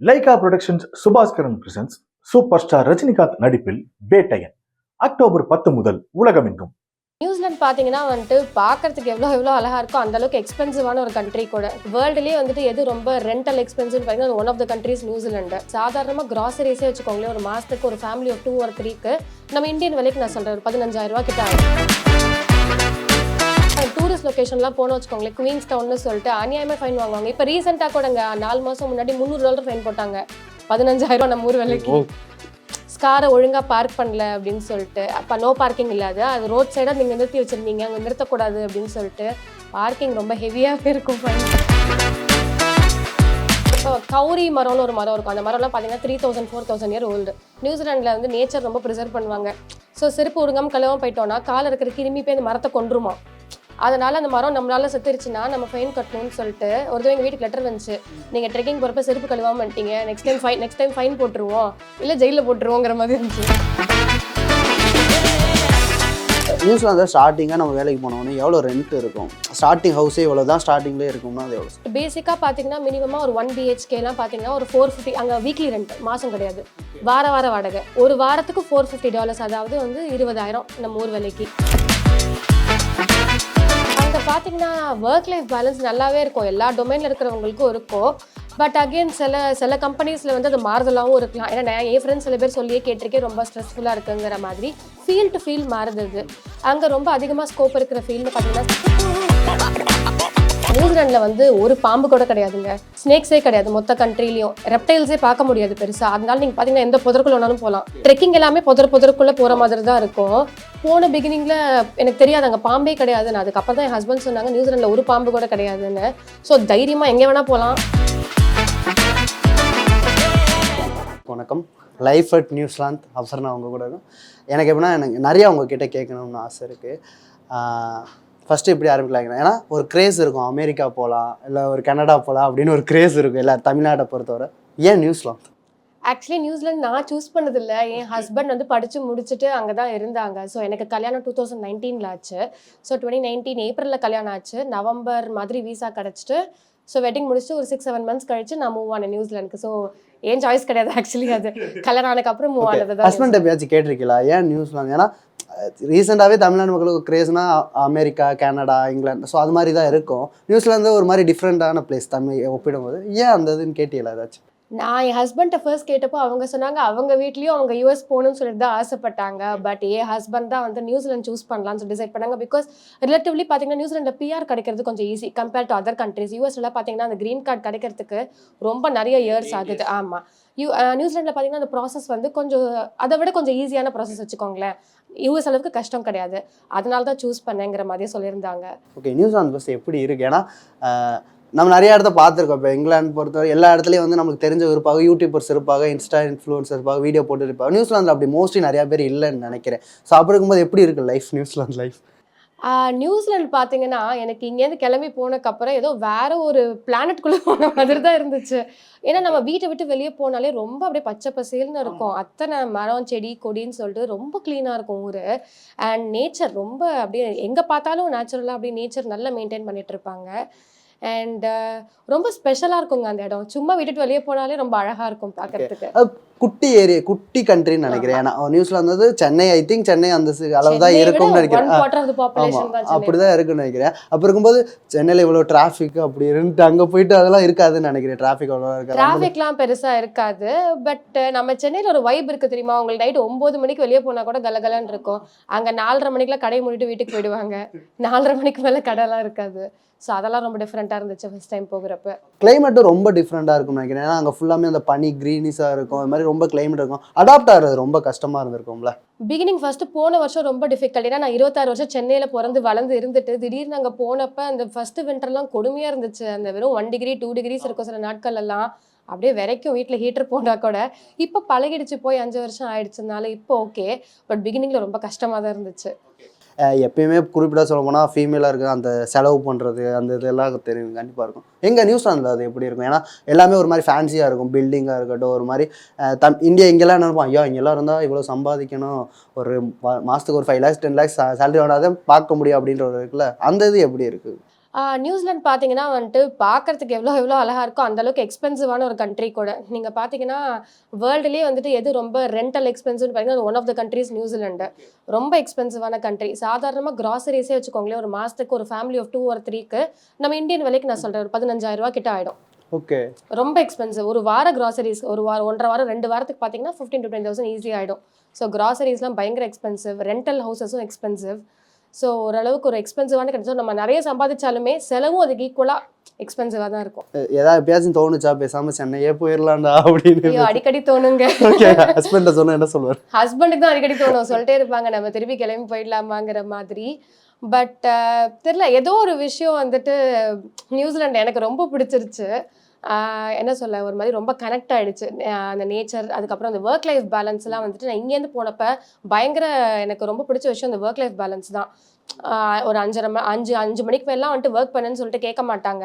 Lyca Productions Subaskaran presents super star Rajinikanth நடிப்பில் Vettaiyan. October பத்து முதல் உலகமெங்கும். நியூசிலாந்து பார்த்தீங்கன்னா வந்துட்டு பார்க்கறதுக்கு எவ்வளோ எவ்வளோ அழகா இருக்கோ அந்த அளவுக்கு எக்ஸ்பென்சிவான ஒரு கண்ட்ரி கூட. வேர்ல்டுலேயே வந்துட்டு எது ரொம்ப ரெண்டல் எக்ஸ்பென்சிவ் பார்த்தீங்கன்னா one of the countries New Zealand சாதாரணமாக கிராசரிஸே வச்சுக்கோங்களேன் ஒரு மாதத்துக்கு ஒரு ஃபேமிலி ஆஃப் டூ ஒரு த்ரீக்கு நம்ம இந்தியன் விலைக்கு நான் சொல்கிறேன் ஒரு பதினஞ்சாயிரம் ரூபா கிட்ட ஆகும். டூரிஸ்ட் லொகேஷன்லாம் போனோம் வச்சுக்கோங்களேன். குவீன்ஸ் டவுன்னு சொல்லிட்டு அநியாயமாக ஃபைன் வாங்குவாங்க. இப்போ ரீசெண்டாக கூடங்க நாலு மாதம் முன்னாடி முந்நூறு டாலர் ஃபைன் போட்டாங்க. பதினஞ்சாயிரம் நம்ம ஊர் விலைக்கு. ஸ்காரை ஒழுங்காக பார்க் பண்ணல அப்படின்னு சொல்லிட்டு. அப்போ நோ பார்க்கிங் இல்லாது அது ரோட் சைடாக நீங்கள் நிறுத்தி வச்சிருந்தீங்க அங்கே நிறுத்தக்கூடாது அப்படின்னு சொல்லிட்டு பார்க்கிங் ரொம்ப ஹெவியாகவே இருக்கும். இப்போ கௌரி மரம்னு ஒரு மரம் இருக்கும். அந்த மரம்லாம் பார்த்தீங்கன்னா three thousand four thousand year old நியூசிலாண்டில் வந்து நேச்சர் ரொம்ப ப்ரிசர்வ் பண்ணுவாங்க. ஸோ செருப்பு ஒழுங்காம கழுவாம போயிட்டோம்னா கால இருக்கிற கிருமி போய் அந்த மரத்தை கொன்றுமா அதனால அந்த மரம் நம்மளால செத்துருச்சுன்னா நம்ம ஃபைன் கட்டணும்னு சொல்லிட்டு ஒரு தடவை எங்கள் வீட்டுக்கு லெட்டர் வந்துச்சு. நீங்கள் ட்ரெக்கிங் போகிறப்ப செருப்பு கழுவாம வந்துட்டீங்க. Next time fine next time fine போட்டுருவோம். இல்லை ஜெயிலில் போட்டுருவோங்கிற மாதிரி இருந்துச்சு. நியூசிலாந்து ஸ்டார்டிங்காக நம்ம வேலைக்கு போனோம்னா எவ்வளோ ரெண்ட் இருக்கும்? ஸ்டார்டிங் ஹவுஸே இவ்வளோ தான் ஸ்டார்டிங்லேயே இருக்கும்னா அது எவ்வளோ பேசிக்காக பார்த்தீங்கன்னா மினிமமாக ஒரு ஒன் பிஹெச்கேலாம் பார்த்தீங்கன்னா ஒரு ஃபோர் ஃபிஃப்டி அங்கே வீக்லி ரெண்ட் மாதம் கிடையாது. வார வார வாடகை. ஒரு வாரத்துக்கு ஃபோர் ஃபிஃப்டி டாலர்ஸ் அதாவது வந்து இருபதாயிரம் நம்ம ஊர் விலைக்கு. இப்போ பார்த்தீங்கன்னா ஒர்க் லைஃப் பேலன்ஸ் நல்லாவே இருக்கும். எல்லா டொமைனில் இருக்கிறவங்களுக்கும் இருக்கும். பட் அகெயின் சில சில கம்பெனிஸில் வந்து அது மாறுதலாகவும் இருக்கலாம். ஏன்னா நான் என் ஃப்ரெண்ட்ஸ் சில பேர் சொல்லியே கேட்டிருக்கேன் ரொம்ப ஸ்ட்ரெஸ்ஃபுல்லாக இருக்குங்கிற மாதிரி. ஃபீல் டு ஃபீல் மாறுது அங்கே ரொம்ப அதிகமாக ஸ்கோப் இருக்கிற ஃபீல்டு பார்த்தீங்கன்னா நியூசிலாண்டில் வந்து ஒரு பாம்பு கூட கிடையாதுங்க. ஸ்னேக்ஸே கிடையாது. மொத்த கண்ட்ரிலையும் ரெப்டைல்ஸே பார்க்க முடியாது பெருசாக அதனால நீங்கள் பார்த்தீங்கன்னா எந்த புதருக்குள்ள வேணாலும் போகலாம் ட்ரெக்கிங் எல்லாமே புதர் புதற்குள்ளே போகிற மாதிரி தான் இருக்கும். போன பிகினிங்கில் எனக்கு தெரியாது அங்கே பாம்பே கிடையாதுன்னு அதுக்கப்புறம் தான் என் ஹஸ்பண்ட் சொன்னாங்க நியூசிலாண்டில் ஒரு பாம்பு கூட கிடையாதுன்னு. ஸோ தைரியமாக எங்கே வேணால் போகலாம் வணக்கம். லைஃப் அட் நியூசிலாந்து நான் அவங்க கூட இருக்கும் எனக்கு எப்படின்னா எனக்கு நிறையா உங்ககிட்ட கேட்கணும்னு ஆசை இருக்குது ஃபஸ்ட்டு இப்படி ஆரம்பிக்கலாங்க ஏன்னா ஒரு கிரேஸ் இருக்கும். அமெரிக்கா போகலாம் இல்லை ஒரு கனடா போகலாம் அப்படின்னு ஒரு கிரேஸ் இருக்கும். எல்லா தமிழ்நாட்டை பொறுத்தவரை. ஏன் New Zealand actually New Zealand நான் சூஸ் பண்ணதில்ல. என் ஹஸ்பண்ட் வந்து படித்து முடிச்சுட்டு அங்கே தான் இருந்தாங்க. ஸோ எனக்கு கல்யாணம் டூ தௌசண்ட் நைன்டீனில் ஆச்சு. ஸோ டுவெண்ட்டி நைன்டீன் ஏப்ரலில் கல்யாணம் ஆச்சு. நவம்பர் மாதிரி வீசா கிடச்சிட்டு ஸோ வெட்டிங் முடிச்சுட்டு ஒரு சிக்ஸ் செவன் மந்த்ஸ் கழிச்சு நான் மூவ் ஆனேன் நியூசிலாந்துக்கு ஸோ ஏன் சாய்ஸ் கிடையாது ஆக்சுவலி அது. கல்யாணம் ஆனதுக்கப்புறம் மூவ் ஆனது தான் ஹஸ்பண்ட் எப்பயாச்சும் கேட்டிருக்கீங்களா? ஏன் நியூசிலாந்து ஏன்னா ரீசெண்டாகவே தமிழ்நாடு மக்களுக்கு கிரேஸ்னா அமெரிக்கா கனடா இங்கிலாந்து. ஸோ அது மாதிரி தான் இருக்கும். நியூசிலாந்து ஒரு மாதிரி டிஃப்ரெண்ட்டான பிளேஸ் தமிழ் ஒப்பிடும்போது. ஏன் அந்த இதுன்னு கேட்டீங்களா ஏதாச்சும்? நான் என் ஹஸ்பண்ட்டை ஃபர்ஸ்ட் கேட்டப்போ அவங்க சொன்னாங்க அவங்க வீட்லேயும் அவங்க யூஎஸ் போகணும்னு சொல்லிட்டு தான் ஆசைப்பட்டாங்க. பட் என் ஹஸ்பண்ட் தான் வந்து நியூசிலாந்து சூஸ் பண்ணலாம்னு சொல்லி டிசைட் பண்ணாங்க. பிகாஸ் ரிலேட்டிவ்லி பார்த்தீங்கன்னா நியூசிலாண்டில் பிஆர் கிடைக்கிறது கொஞ்சம் easy compared to other countries யூஎஸ்ல பார்த்தீங்கன்னா அந்த க்ரீன் கார்டு கிடைக்கிறதுக்கு ரொம்ப நிறைய இயர்ஸ் ஆகுது. ஆமாம் யூ நியூசிலாண்டில் பார்த்தீங்கன்னா அந்த ப்ராசஸ் வந்து கொஞ்சம் அதை விட கொஞ்சம் ஈஸியான ப்ராசஸ் வச்சுக்கோங்களேன். யூஎஸ் அளவுக்கு கஷ்டம் கிடையாது. அதனால தான் சூஸ் பண்ணேங்கிற மாதிரியே சொல்லியிருந்தாங்க. ஓகே நியூசிலாந்து பஸ் எப்படி இருக்கு? ஏன்னா நம்ம நிறைய இடத்த பார்த்துருக்கோம். இப்போ இங்கிலாந்து பொறுத்தவரை எல்லா இடத்துலையும் வந்து நமக்கு தெரிஞ்ச இருப்பாங்க யூடியூபர்ஸ் இருப்பாங்க இன்ஸ்டா இன்ஃப்ளூன்சர் இருப்பாங்க வீடியோ போட்டு இருப்பாங்க. நியூசிலாந்தில் அப்படி மோஸ்ட்லி நிறைய பேர் இல்லைன்னு நினைக்கிறேன். ஸோ அப்படி இருக்கும்போது எப்படி இருக்கு லைஃப் நியூசிலாந்து லைஃப் நியூசிலாந்து பார்த்தீங்கன்னா எனக்கு இங்கேருந்து கிளம்பி போனதுக்கப்புறம் ஏதோ வேற ஒரு பிளானட்குள்ளே போன மாதிரி தான் இருந்துச்சு. ஏன்னா நம்ம வீட்டை விட்டு வெளியே போனாலே ரொம்ப அப்படியே பச்சை பசேல்னு இருக்கும். அத்தனை மரம் செடி கொடின்னு சொல்லிட்டு ரொம்ப க்ளீனாக இருக்கும் ஊர். அண்ட் நேச்சர் ரொம்ப அப்படியே எங்கே பார்த்தாலும் நேச்சுரலாக அப்படியே நேச்சர் நல்லா மெயின்டைன் பண்ணிட்டு இருப்பாங்க. அண்ட் ரொம்ப ஸ்பெஷலாக இருக்குங்க அந்த இடம். சும்மா விட்டுட்டு வெளியே போனாலே ரொம்ப அழகாக இருக்கும் பார்க்கறதுக்கு குட்டி ஏரியா குட்டி கண்ட்ரின்னு நினைக்கிறேன். ஏன்னா நியூசிலாந்து வந்து சென்னை ஐ திங்க் சென்னை அந்த அளவு தான் இருக்கும்னு நினைக்கிறேன். ஆமாம் தான் சென்னை. அப்படிதான் இருக்குன்னு நினைக்கிறேன். அப்போ இருக்கும்போது சென்னையில் இவ்வளோ டிராஃபிக் அப்படி இருந்துட்டு அங்கே போயிட்டு அதெல்லாம் இருக்காதுன்னு நினைக்கிறேன். டிராஃபிக் அவ்வளோ இருக்காது. டிராஃபிக்லாம் பெருசா இருக்காது. பட் நம்ம சென்னையில ஒரு வைப் இருக்கு தெரியுமா? உங்களுக்கு நைட் ஒன்பது மணிக்கு வெளியே போனா கூட கலகலன்னு இருக்கும். அங்க நாலரை மணிக்கெல்லாம் கடையை மூடிட்டு வீட்டுக்கு போயிடுவாங்க. நாலரை மணிக்கு மேல கடைலாம் இருக்காது. ஸோ அதெல்லாம் ரொம்ப டிஃப்ரெண்டா இருந்துச்சு ஃபர்ஸ்ட் டைம் போகிறப்ப. கிளைமேட்டும் ரொம்ப டிஃப்ரெண்ட்டாக இருக்கும்னு நினைக்கிறேன். ஏன்னா அங்கே ஃபுல்லாமே அந்த பனி க்ரீனிஸாக இருக்கும். அது மாதிரி ரொம்ப கிளைமேட் இருக்கும். அடாப்ட் ஆகிறது ரொம்ப கஷ்டமாக இருந்திருக்கும்ல. பிகினிங் ஃபர்ஸ்ட் போன வருஷம் ரொம்ப டிஃபிகல்ட் ஏன்னா நான் இருபத்தாறு வருஷம் சென்னையில பிறந்து வளர்ந்து இருந்துட்டு திடீர்னு அங்க போனப்ப அந்த ஃபர்ஸ்ட் விண்டர்லாம் கொடுமையா இருந்துச்சு. அந்த வெறும் ஒன் டிகிரி டூ டிகிரிஸ் இருக்கும் சில நாட்கள் எல்லாம். அப்படியே வரைக்கும் வீட்டில் ஹீட்டர் போனா கூட. இப்போ பழகிடுச்சு போய் அஞ்சு வருஷம் ஆயிடுச்சுனால இப்போ ஓகே பட் பிகினிங்ல ரொம்ப கஷ்டமா தான் இருந்துச்சு. எப்பயுமே குறிப்பிட சொல்ல போனால் ஃபீமேலாக இருக்க அந்த செலவு பண்ணுறது அந்த இதெல்லாம் தெரியும். கண்டிப்பாக இருக்கும். எங்கள் நியூசிலாந்தில் அது எப்படி இருக்கும்? ஏன்னா எல்லாமே ஒரு மாதிரி ஃபேன்சியாக இருக்கும். பில்டிங்காக இருக்கட்டும் ஒரு மாதிரி தம் இந்தியா இங்கெல்லாம் நினைப்போம் ஐயோ இங்கெல்லாம் இருந்தால் இவ்வளோ சம்பாதிக்கணும். ஒரு மாதத்துக்கு ஒரு five lakhs ten lakhs salary வாடாத பார்க்க முடியும் அப்படின்ற ஒரு இருக்குல்ல? அந்த இது எப்படி இருக்குது நியூசிலாந்து பார்த்தீங்கன்னா வந்துட்டு பார்க்கறதுக்கு எவ்வளோ எவ்வளோ அழகாக இருக்கோ அந்த அளவுக்கு எக்ஸ்பென்சிவான ஒரு கண்ட்ரி கூட. நீங்கள் பார்த்தீங்கன்னா வேர்ல்டுலேயே வந்துட்டு எது ரொம்ப ரெண்டல் எக்ஸ்பென்சிவ்னு பார்த்தீங்கன்னா one of the countries New Zealand. ரொம்ப எக்ஸ்பென்சிவான கண்ட்ரி சாதாரணமாக கிராசரிஸே வச்சுக்கோங்களேன் ஒரு மாதத்துக்கு ஒரு ஃபேமிலி ஆஃப் டூ ஒரு த்ரீக்கு நம்ம இந்தியன் விலைக்கு நான் சொல்கிறேன் ஒரு பதினஞ்சாயிரம் ரூபா கிட்ட ஆகிடும் ஓகே. ரொம்ப எக்ஸ்பென்சிவ் ஒரு வார கிராசரிஸ் ஒரு வாரம் ஒன்றரை வாரம் ரெண்டு வாரத்துக்கு பார்த்தீங்கன்னா fifteen to twenty thousand easy ஆகிடும் ஸோ கிராசரிஸ்லாம் பயங்கர எக்ஸ்பென்சிவ் ரெண்டல் ஹவுசஸும் எக்ஸ்பென்சிவ் ஸோ ஓரளவுக்கு ஒரு எக்ஸ்பென்சிவான கிடைச்சோம் நம்ம நிறைய சம்பாதிச்சாலுமே செலவும் அதுக்கு ஈக்குவலாக எக்ஸ்பென்சிவாக தான் இருக்கும். ஏதாவது எப்பயாச்சும் தோணுச்சா? பேசாம சென்னையே போயிடலாம்டா அப்படின்னு. அடிக்கடி தோணுங்க. ஓகே ஹஸ்பண்ட என்ன சொல்லுவார் ஹஸ்பண்டுக்கு தான் அடிக்கடி தோணும். சொல்லிட்டே இருப்பாங்க. நம்ம திருப்பி கிளம்பி போயிடலாமாங்கிற மாதிரி. பட் தெரியல. ஏதோ ஒரு விஷயம் வந்துட்டு நியூசிலாந்து எனக்கு ரொம்ப பிடிச்சிருச்சு. என்ன சொல்ல ஒரு மாதிரி ரொம்ப கனெக்ட் ஆகிடுச்சு அந்த நேச்சர் அதுக்கப்புறம் அந்த ஒர்க் லைஃப் பேலன்ஸ்லாம் வந்துட்டு நான் இங்கேருந்து போனப்போ பயங்கர எனக்கு ரொம்ப பிடிச்ச விஷயம் அந்த ஒர்க் லைஃப் பேலன்ஸ் தான். ஒரு அஞ்சரை மணி அஞ்சு அஞ்சு மணிக்கு மேலாம் வந்துட்டு ஒர்க் பண்ணுன்னு சொல்லிட்டு கேட்க மாட்டாங்க.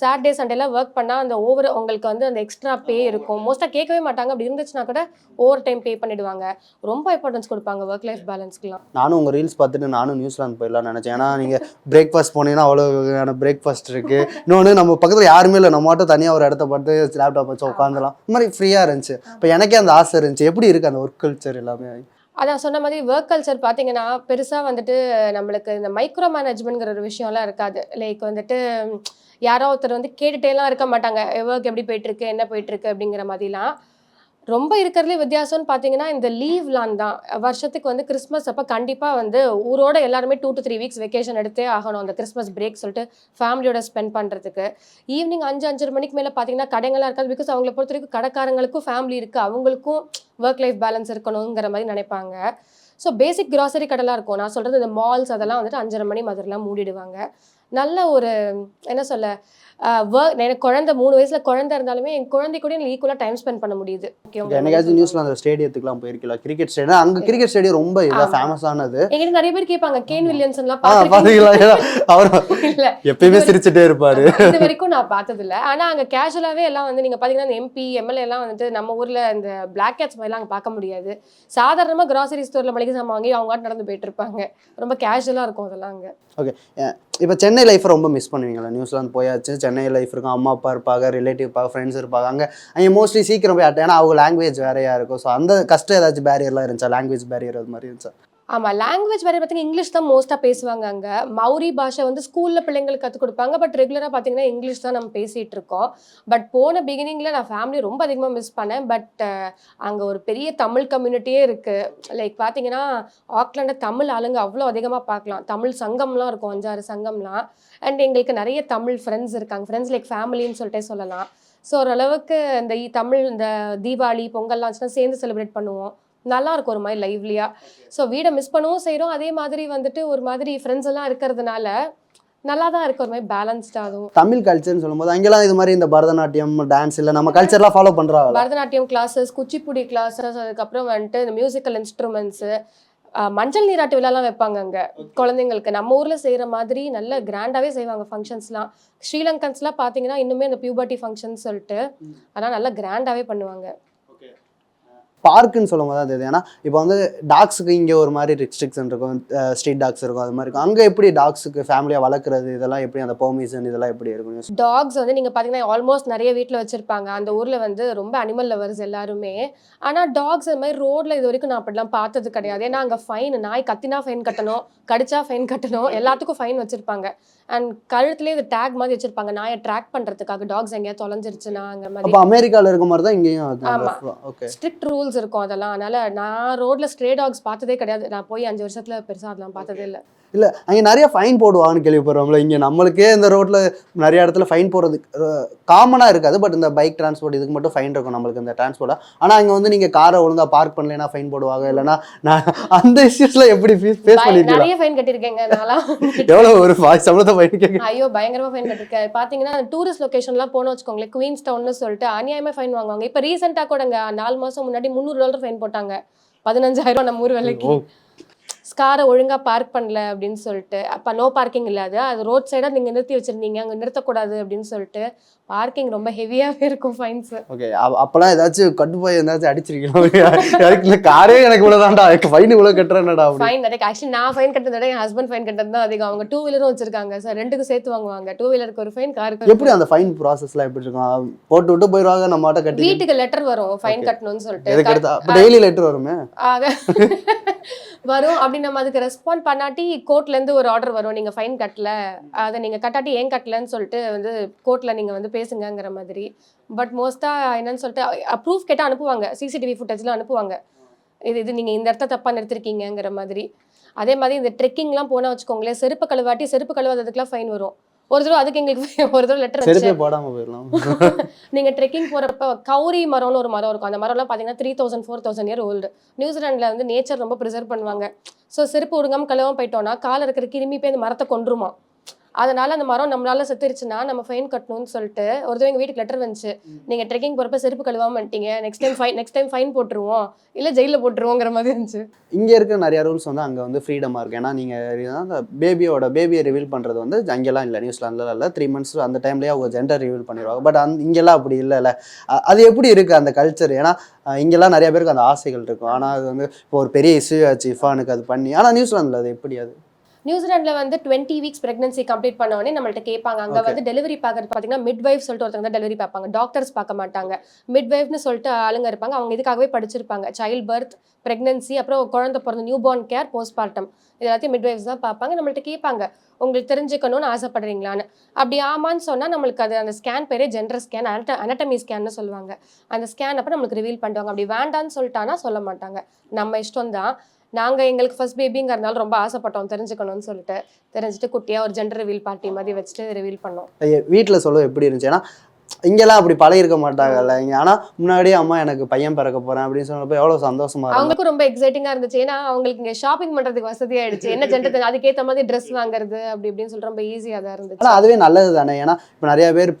சாட்டர்டே சண்டேலாம் ஒர்க் பண்ணால் அந்த ஓவர் உங்களுக்கு வந்து அந்த எக்ஸ்ட்ரா பே இருக்கும். மோஸ்ட்டாக கேட்கவே மாட்டாங்க. அப்படி இருந்துச்சுன்னா கூட ஓவர் டைம் பே பண்ணிடுவாங்க. ரொம்ப இம்பார்ட்டன்ஸ் கொடுப்பாங்க ஒர்க் லைஃப் பேலன்ஸ்க்குலாம் நானும் உங்கள் ரீல்ஸ் பார்த்துட்டு நானும் நியூசிலாந்து போயிடலாம் நினச்சேன். ஏன்னா நீங்கள் பிரேக்ஃபாஸ்ட் போனீங்கன்னா அவ்வளோ வகையான பிரேக்ஃபாஸ்ட் இருக்குது இன்னொன்று நம்ம பக்கத்தில் யாருமே இல்லை. நம்ம மட்டும் தனியாக ஒரு இடத்த பார்த்து லேப்டாப் வச்சு உட்காந்துலாம் இந்த மாதிரி ஃப்ரீயாக இருந்துச்சு. இப்போ எனக்கே அந்த ஆசை இருந்துச்சு. எப்படி இருக்குது அந்த ஒர்க் கல்ச்சர் எல்லாமே? அதான் சொன்ன மாதிரி ஒர்க் கல்ச்சர் பார்த்தீங்கன்னா பெருசாக வந்துட்டு நம்மளுக்கு இந்த மைக்ரோ மேனேஜ்மெண்ட்ங்கிற ஒரு விஷயம்லாம் இருக்காது. லைக் வந்துட்டு யாரோ ஒருத்தர் வந்து கேட்டுகிட்டேலாம் இருக்க மாட்டாங்க. ஒர்க் எப்படி போயிட்டுருக்கு என்ன போயிட்டுருக்கு அப்படிங்கிற மாதிரிலாம். ரொம்ப இருக்கிறதுலே வித்தியாசம்னு பார்த்தீங்கன்னா இந்த லீவ்லாம் தான். வருஷத்துக்கு வந்து கிறிஸ்மஸ் அப்போ கண்டிப்பாக வந்து ஊரோட எல்லாருமே two to three weeks vacation எடுத்தே ஆகணும் அந்த கிறிஸ்மஸ் பிரேக் சொல்லிட்டு ஃபேமிலியோட ஸ்பெண்ட் பண்ணுறதுக்கு ஈவினிங் அஞ்சு அஞ்சரை மணிக்கு மேலே பார்த்தீங்கன்னா கடைங்கள்லாம் இருக்காது. பிகாஸ் அவங்கள பொறுத்த வரைக்கும் கடைக்காரங்களுக்கும் ஃபேமிலி இருக்குது அவங்களுக்கும் ஒர்க் லைஃப் பேலன்ஸ் இருக்கணுங்கிற மாதிரி நினைப்பாங்க. ஸோ பேசிக் கிராசரி கடைலாம் இருக்கும். நான் சொல்கிறது இந்த மால்ஸ் அதெல்லாம் வந்துட்டு அஞ்சரை மணி மாதிரிலாம் மூடிடுவாங்க. நல்ல ஒரு என்ன சொல்ல ஒர்க் எனக்கு குழந்தை மூணு வயசுல குழந்தை இருந்தாலுமே என் குழந்தை கூட எனக்கு ஈக்குவலாக டைம் ஸ்பெண்ட் பண்ண முடியுது. என்னைக்காச்சும் நியூஸ்லாந்து ஸ்டேடியத்துக்குலாம் போயிருக்கலாம் கிரிக்கெட் ஸ்டேடியம் அங்க கிரிக்கெட் ஸ்டேடியம் ரொம்ப இதாக ஆமா. ஃபேமஸானது என்கிட்ட நிறைய பேர் கேட்பாங்க கேன் வில்லியம்சன்லாம் ஏன்னா அவர் இல்ல. எப்பயுமே சிரிச்சுட்டே இருப்பாரு. இது வரைக்கும் நான் பார்த்தது இல்ல ஆனா அங்க கேஷுவலாவே எல்லாம் வந்து நீங்க பாத்தீங்கன்னா இந்த எம்பி எம்எல்ஏ எல்லாம் வந்துட்டு நம்ம ஊர்ல இந்த பிளாக் கேட்ஸ் மாதிரிலாம் அங்க பார்க்க முடியாது. சாதாரணமா கிராசரி ஸ்டோர்ல மளிகை சாமான் வாங்கி அவங்க நடந்து போயிட்டு இருப்பாங்க. ரொம்ப கேஷுவலா இருக்கும் அதெல்லாம் அங்க. இப்போ சென்னை லைஃப்பை ரொம்ப மிஸ் பண்ணுவீங்களா? நியூசிலாந்து போயாச்சு சென்னை லைஃப் இருக்கும். அம்மா அப்பா இருப்பாங்க ரிலேட்டிவ் இருப்பாங்க ஃப்ரெண்ட்ஸ் இருப்பாங்க. அங்கே அங்கே மோஸ்ட்லி சீக்கிரம் போய் அட்ட ஏன்னா அவங்க லாங்குவேஜ் வேறையாக இருக்கும். ஸோ அந்த கஷ்டம் ஏதாச்சும் பேரியர்லாம் இருந்துச்சா? லாங்குவேஜ் பேரியர் அது மாதிரி இருந்துச்சா? ஆமாம் லாங்குவேஜ் வேற பார்த்தீங்கன்னா இங்கிலீஷ் தான் மோஸ்ட்டாக பேசுவாங்க அங்கே. மௌரி பாஷை வந்து ஸ்கூலில் பிள்ளைங்களுக்கு கற்றுக் கொடுப்பாங்க பட் ரெகுலராக பார்த்தீங்கன்னா இங்கிலீஷ் தான் நம்ம பேசிகிட்டு இருக்கோம். பட் போன பிகினிங்கில் நான் ஃபேமிலி ரொம்ப அதிகமாக மிஸ் பண்ணேன். பட் அங்கே ஒரு பெரிய தமிழ் கம்யூனிட்டியே இருக்குது லைக் பார்த்தீங்கன்னா ஆக்லாண்டை தமிழ் ஆளுங்க அவ்வளோ அதிகமாக பார்க்கலாம். தமிழ் சங்கம்லாம் இருக்கும் அஞ்சாறு சங்கம்லாம். அண்ட் எங்களுக்கு நிறைய தமிழ் ஃப்ரெண்ட்ஸ் இருக்காங்க. ஃப்ரெண்ட்ஸ் லைக் ஃபேமிலின்னு சொல்லிட்டே சொல்லலாம். ஸோ ஓரளவுக்கு இந்த தமிழ் இந்த தீபாவளி பொங்கல்லாம் வந்துச்சுன்னா சேர்ந்து செலிப்ரேட் பண்ணுவோம். நல்லா இருக்கும் ஒரு மாதிரி லைவ்லியா ஸோ வீடை மிஸ் பண்ணவும் செய்கிறோம் அதே மாதிரி வந்துட்டு ஒரு மாதிரி ஃப்ரெண்ட்ஸ் எல்லாம் இருக்கிறதுனால நல்லா தான் இருக்கு. ஒரு மாதிரி பேலன்ஸ்டாக அதுவும். தமிழ் கல்ச்சர்னு சொல்லும்போது அங்கெல்லாம் இது மாதிரி இந்த பரதநாட்டியம் டான்ஸ் இல்லை நம்ம கல்ச்சர்லாம் ஃபாலோ பண்ணுறாங்க பரதநாட்டியம் கிளாஸஸ் குச்சிப்புடி கிளாஸஸ் அதுக்கப்புறம் வந்துட்டு இந்த மியூசிக்கல் இன்ஸ்ட்ருமெண்ட்ஸு மஞ்சள் நீராட்டு விழாலாம் வைப்பாங்க அங்கே குழந்தைங்களுக்கு. நம்ம ஊரில் செய்கிற மாதிரி நல்ல கிராண்டாகவே செய்வாங்க ஃபங்க்ஷன்ஸ்லாம் ஸ்ரீலங்கன்ஸ்லாம் பார்த்தீங்கன்னா இன்னுமே அந்த பியூபர்ட்டி ஃபங்க்ஷன் சொல்லிட்டு அதெல்லாம் நல்லா கிராண்டாகவே பண்ணுவாங்க. பார்க்குன்னு சொல்லும் போது அது இது ஏன்னா இப்போ வந்து டாக்ஸுக்கு இங்கே ஒரு மாதிரி ரெஸ்ட்ரிக்ஷன் இருக்கும். ஸ்ட்ரீட் டாக்ஸ் இருக்கும். அது மாதிரி இருக்கும். அங்கே எப்படி டாக்ஸுக்கு ஃபேமிலியாக வளர்க்குறது? இதெல்லாம் எப்படி? அந்த பெர்மிஷன் இதெல்லாம் எப்படி இருக்கும் டாக்ஸ் வந்து நீங்கள் பார்த்தீங்கன்னா ஆல்மோஸ்ட் நிறைய வீட்டில் வச்சுருப்பாங்க. அந்த ஊரில் வந்து ரொம்ப அனிமல் லவர்ஸ் எல்லாருமே. ஆனால் டாக்ஸ் அந்த மாதிரி ரோட்டில் இது வரைக்கும் நான் அப்படிலாம் பார்த்தது கிடையாது. ஏன்னா அங்கே ஃபைன் நாய் கத்தினா ஃபைன் கட்டணும். கடிச்சா ஃபைன் கட்டணும். எல்லாத்துக்கும் ஃபைன் வச்சுருப்பாங்க. அண்ட் கழுத்துலேயே இது டேக் மாதிரி வச்சுருப்பாங்க. நாயை ட்ராக் பண்ணுறதுக்காக டாக்ஸ் எங்கேயாவது தொலைஞ்சிருச்சுன்னா அந்த மாதிரி. அப்போ அமெரிக்காவில் இருக்க மாதிரி தான் இங்கேயும் ஆமா. ஓகே ஸ்ட்ரிக்ட் ரூல்ஸ் இருக்கும் அதெல்லாம். அதனால நான் ரோட்ல ஸ்ட்ரே டாக்ஸ் பார்த்ததே கிடையாது. நான் போய் அஞ்சு வருஷத்துல பெருசா அதெல்லாம் பார்த்ததே இல்லை. இல்லை அங்கே நிறைய ஃபைன் போடுவாங்கன்னு கேள்விப்படுறோம்ல. இங்கே நம்மளுக்கே இந்த ரோட்டில் நிறைய இடத்துல ஃபைன் போடுறது காமனாக இருக்காது. பட் இந்த பைக் டிரான்ஸ்போர்ட் இதுக்கு மட்டும் ஃபைன் இருக்கும் நம்மளுக்கு இந்த டிரான்ஸ்போர்ட்டாக ஆனால் அங்கே வந்து நீங்கள் காரை ஒழுங்காக பார்க் பண்ணலைன்னா ஃபைன் போடுவாங்க. இல்லைன்னா நான் அந்த இஷ்யூஸ்லாம் எப்படி ஃபேஸ் ஃபேஸ் பண்ணிருக்கீங்களா? நிறைய ஃபைன் கட்டியிருக்கேங்க. எவ்வளோ ஒரு சம்பளத்தை ஃபைன் கேட்க ஐயோ பயங்கரமா ஃபைன் கட்டிருக்கேன் பாத்தீங்கன்னா டூரிஸ்ட் லொகேஷன்லாம் போனோம் வச்சுக்கோங்களேன். குவீன்ஸ் டவுன்னு சொல்லிட்டு அநியாயமா ஃபைன் வாங்குவாங்க. இப்போ ரீசெண்டாக கூடங்க நாலு மாசம் முன்னாடி முந்நூறு டாலர் ஃபைன் போட்டாங்க. பதினஞ்சாயிரம் நம்ம ஊர் விலைக்கு. ஸ்காரை ஒழுங்காக பார்க் பண்ணல அப்படின்னு சொல்லிட்டு அப்போ நோ பார்க்கிங் இல்லாது அது. ரோட் சைடாக நீங்கள் நிறுத்தி வச்சுருந்தீங்க அங்கே நிறுத்தக்கூடாது அப்படின்னு சொல்லிட்டு பார்க்கிங் ரொம்ப ஹெவியாகவே இருக்கும் ஃபைன்ஸு ஓகே அப்போலாம் ஏதாச்சும் கட்டு போய் ஏதாச்சும் அடிச்சிருக்கீங்களா? காரே எனக்கு இவ்வளோதான்டா ஃபைன் இவ்வளோ கட்டுறேன்டா ஃபைன் நிறைய ஆக்சுவலி நான் ஃபைன் கட்டுறத விட என் ஹஸ்பண்ட் ஃபைன் கட்டுறது தான் அதிகம். அவங்க டூ வீலரும் வச்சிருக்காங்க. சார் ரெண்டுக்கும் சேர்த்து வாங்குவாங்க. டூ வீலருக்கு ஒரு ஃபைன் காருக்கு எப்படி அந்த ஃபைன் ப்ராசஸ்லாம் எப்படி இருக்கும்? போட்டு விட்டு போயிடுவாங்க நம்ம மாட்ட கட்டி வீட்டுக்கு லெட்டர் வரும் ஃபைன். கட்டணும்னு சொல்லிட்டு. டெய்லி லெட்டர் வருமே? வரும் அப்படி நம்ம அதுக்கு ரெஸ்பாண்ட் பண்ணாட்டி கோர்ட்லேருந்து ஒரு ஆர்டர் வரும். நீங்கள் ஃபைன் கட்டல. அதை நீங்கள் கட்டாட்டி ஏன் கட்டலன்னு சொல்லிட்டு வந்து கோர்ட்டில் நீங்கள் வந்து பேசுங்கங்கிற மாதிரி. பட் மோஸ்ட்டாக என்னன்னு சொல்லிட்டு ப்ரூஃப் கேட்டால் அனுப்புவாங்க. சிசிடிவி ஃபுட்டேஜ்லாம் அனுப்புவாங்க. இது இது நீங்கள் இந்த இடத்த தப்பாக நிறுத்திருக்கீங்கங்கிற மாதிரி. அதே மாதிரி இந்த ட்ரெக்கிங்லாம் போனால் வச்சுக்கோங்களேன் செருப்பு கழுவாட்டி செருப்பு கழுவாததுக்குலாம் ஃபைன் வரும். ஒரு தடவை அதுக்கு எங்களுக்கு ஒரு தடவை லெட்டர் செருப்பே போடாம போயிடலாம். நீங்க ட்ரெக்கிங் போறப்ப கௌரி மரம்னு ஒரு மரம் இருக்கும். அந்த மரம்லாம் பாத்தீங்கன்னா three thousand four thousand year old நியூசிலாண்டில் வந்து நேச்சர் ரொம்ப ப்ரிசர்வ் பண்ணுவாங்க. ஸோ செருப்பு ஒழுங்காம கழுவாம போயிட்டோம்னா கால இருக்கிற கிருமி போய் அந்த மரத்தை கொன்றுமா அதனால அந்த மரம் நம்மளால செத்துருச்சுன்னா நம்ம ஃபைன் கட்டணும்னு சொல்லிட்டு ஒரு தடவை எங்க வீட்டுக்கு லெட்டர் வந்துச்சு. நீங்க ட்ரெக்கிங் போறப்ப செருப்பு கழுவாம வந்துட்டீங்க. Next time fine next time fine போட்டுருவோம். இல்ல ஜெயில போட்டுருவோங்கிற மாதிரி இருந்துச்சு. இங்க இருக்க நிறைய ரூல்ஸ் வந்து அங்க வந்து ஃப்ரீடமா இருக்கு. ஏன்னா நீங்க அந்த பேபியோட பேபியை ரிவீல் பண்றது வந்து அங்கெல்லாம் இல்லை நியூசிலாந்துல இல்லை. த்ரீ மந்த்ஸ் அந்த டைம்லயே அவங்க ஜெண்டர் ரிவீல் பண்ணிடுவாங்க. பட் அந்த இங்கெல்லாம் அப்படி இல்லைல்ல அது எப்படி இருக்கு அந்த கல்ச்சர் ஏன்னா இங்கெல்லாம் நிறைய பேருக்கு அந்த ஆசைகள் இருக்கும். ஆனா அது வந்து இப்போ ஒரு பெரிய இஷ்யூ ஆச்சு இஃபானுக்கு அது பண்ணி. ஆனா நியூசிலாந்துல அது எப்படி அது? நியூசிலாந்துல வந்து டுவெண்ட்டி வீக்ஸ் பிரெக்னன்சி கம்ப்ளீட் பண்ண உடனே நம்மள்ட்ட கேட்பாங்க. அங்க. வந்து டெலிவரி பார்க்கறது பார்த்தீங்கன்னா மிட் வைஃப் சொல்லிட்டு ஒருத்தங்க தான் டெலிவரி பார்ப்பாங்க. டாக்டர்ஸ் பார்க்க மாட்டாங்க. மிட் வைஃப்னு சொல்லிட்டு ஆளுங்க இருப்பாங்க. அவங்க இதுக்காகவே படிச்சிருப்பாங்க. சைல்ட் பர்த் பிரெக்னன்சி அப்புறம் குழந்தை பிறந்த நியூ பார்ன் கேர் போஸ்ட்மார்ட்டம் இது எல்லாத்தையும் மிட் வைஃப்ஸ் தான் பார்ப்பாங்க. நம்மள்ட்ட கேட்பாங்க. உங்களுக்கு தெரிஞ்சுக்கணும்னு ஆசைப்படுறீங்களான்னு. அப்படி ஆமான்னு சொன்னா நம்மளுக்கு அது அந்த ஸ்கேன் பேரே ஜென்டர் ஸ்கேன் அனட்டமி ஸ்கேன்னு சொல்லுவாங்க. அந்த ஸ்கேன் அப்போ நம்மளுக்கு ரிவீல் பண்ணுவாங்க. அப்படி வேண்டான்னு சொல்லிட்டானா சொல்ல மாட்டாங்க. நம்ம இஷ்டம் தான் நாங்கள் எங்களுக்கு ஃபர்ஸ்ட் பேபிங்கிறதுனால ரொம்ப ஆசைப்பட்டோம். தெரிஞ்சுக்கணும்னு சொல்லிட்டு. தெரிஞ்சுட்டு குட்டியாக ஒரு ஜெண்டர் ரிவீல் பார்ட்டி மாதிரி வச்சுட்டு ரிவீல் பண்ணோம். வீட்டில் சொல்ல எப்படி இருந்துச்சு? ஏன்னா இங்கெல்லாம் அப்படி பழகிருக்க மாட்டாங்கல்ல. இங்க ஆனா முன்னாடியே அம்மா எனக்கு பையன் பிறக்க போறேன் அப்படின்னு சொன்னப்போ எவ்வளவு சந்தோஷமா இருக்கும் அவங்களுக்கும் ரொம்ப எக்ஸைட்டிங்கா இருந்துச்சு. ஏன்னா அவங்களுக்கு இங்க ஷாப்பிங் பண்றதுக்கு வசதி ஆயிடுச்சு என்ன ஜெண்டர் அதுக்கேத்த மாதிரி ட்ரெஸ் வாங்குறது அப்படி இப்படின்னு சொல்லிட்டு ரொம்ப ஈஸியா தான் ஆனா இருந்துச்சு அதுவே நல்லது தானே. ஏன்னா இப்போ நிறைய பேர்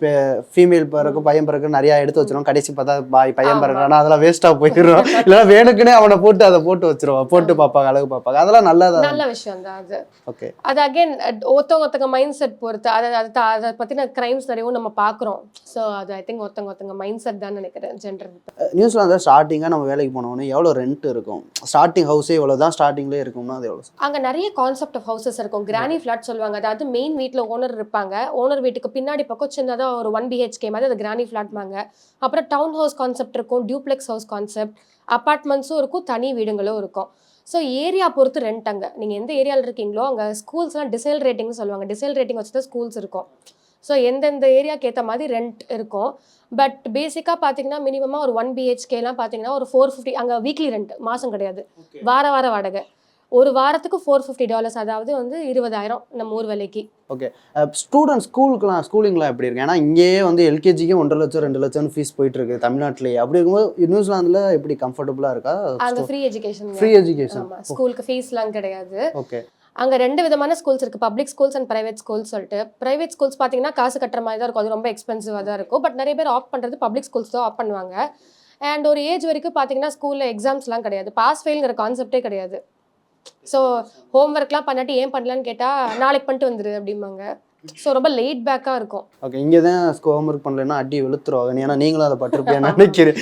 ஃபீமேல் பிறக்கும் பையன் பிறகு நிறைய எடுத்து வச்சிரும் கடைசி பார்த்தா பாய் பையன் ஆமா. பிறகுனா அதெல்லாம் வேஸ்டா போயிடும் இல்லைன்னா வேணுக்குனே அவனை போட்டு அதை போட்டு வச்சிருவான் போட்டு பார்ப்பாங்க அழகு பார்ப்பாங்க. அதெல்லாம் நல்லதா? நல்ல விஷயம் தான் அது. ஓகே அது அகைன் ஒருத்தவங்க ஒருத்தங்க மைண்ட் செட் பொறுத்து அதை அதை பத்தின கிரைம்ஸ் நிறையவும் நம்ம பாக்குறோம் சோ அது ஐ திங்க் ஒருத்தவங்க ஒருத்தங்க மைண்ட் செட் தான் நினைக்கிறேன் ஜெண்டர் நியூஸ்லாந்து ஸ்டார்டிங்காக நம்ம வேலைக்கு போனோடனே எவ்வளோ ரெண்ட் இருக்கும்? ஸ்டார்டிங் ஹவுஸே இவ்வளோ தான் ஸ்டார்டிங்லேயே இருக்கும்னா அது எவ்வளோ அங்க நிறைய கான்செப்ட் ஆஃப் ஹவுசஸ் இருக்கும். கிரானி ஃபிளாட் சொல்லுவாங்க. அதாவது மெயின் வீட்ல ஓனர் இருப்பாங்க. ஓனர் வீட்டுக்கு பின்னாடி பக்கம் சின்னதா ஒரு ஒன் பிஹெச்கே மாதிரி அது கிரானி ஃபிளாட்மாங்க அப்புறம் டவுன் ஹவுஸ் கான்செப்ட் இருக்கும் டியூப்ளெக்ஸ் ஹவுஸ் கான்செப்ட் அப்பார்ட்மெண்ட்ஸும் இருக்கும் தனி வீடுங்களும் இருக்கும். ஸோ ஏரியா பொறுத்து ரெண்ட் அங்க. நீங்க எந்த ஏரியாவில் இருக்கீங்களோ அங்க ஸ்கூல்ஸ்லாம் டிசைல் ரேட்டிங்னு சொல்லுவாங்க. டிசைல் ரேட்டிங் வச்சு தான் ஸ்கூல்ஸ் இருக்கும். ஸோ எந்தெந்த ஏரியாக்கு ஏற்ற மாதிரி ரெண்ட் இருக்கும். பட் பேசிக்காக பார்த்தீங்கன்னா மினிமமாக ஒரு ஒன் பிஹெச்கேலாம் பார்த்தீங்கன்னா ஒரு ஃபோர் ஃபிஃப்டி அங்கே வீக்லி ரெண்ட் மாதம் கிடையாது. வார வார வாடகை. ஒரு வாரத்துக்கு ஃபோர் ஃபிஃப்டி டாலர்ஸ் அதாவது வந்து இருபதாயிரம் நம்ம ஊர் விலைக்கு. ஸ்டூடெண்ட் ஸ்கூலுக்குலாம் ஸ்கூலிங்லாம் எப்படி இருக்கு? ஏன்னா இங்கேயே வந்து எல்கேஜிக்கு ஒன்றரை லட்சம் ரெண்டு லட்சம் ஃபீஸ் போயிட்டு இருக்கு தமிழ்நாட்டிலேயே. அப்படி இருக்கும்போது நியூசிலாந்துல எப்படி கம்ஃபர்டபுளாக இருக்கா? அங்கே ஃப்ரீ எஜுகேஷன் ஃப்ரீ எஜுகேஷன் ஸ்கூலுக்கு ஃபீஸ்லாம் கிடையாது. ஓகே அங்கே ரெண்டு விதமான ஸ்கூல்ஸ் இருக்குது public schools and private schools சொல்லிட்டு. ப்ரைவேட் ஸ்கூல்ஸ் பார்த்தீங்கன்னா காசு கட்டுற மாதிரி தான் இருக்கும். அது ரொம்ப எக்ஸ்பென்சிவாக தான் இருக்கும். பட் நிறைய பேர் ஆப் பண்ணுறது பப்ளிக் ஸ்கூல்ஸ் தான் ஆப் பண்ணுவாங்க. அண்ட் ஒரு ஏஜ் வரைக்கும் பார்த்தீங்கன்னா ஸ்கூலில் எக்ஸாம்ஸ்லாம் கிடையாது. பாஸ் ஃபெயிலுங்கிற கான்செப்டே கிடையாது. ஸோ ஹோம்ஒர்க்லாம் பண்ணாட்டி ஏன் பண்ணலான்னு கேட்டால் நாளைக்கு பண்ணிட்டு வந்துடுது அப்படிம்பாங்க. ஸோ ரொம்ப லேட் பேக்காக இருக்கும். ஓகே இங்கே தான் ஹோம்ஒர்க் பண்ணலைன்னா அடி வெளுத்துருவாங்க ஏன்னா நீங்களும் அதை பட்டிருப்பேன்னு நினைக்கிறேன்.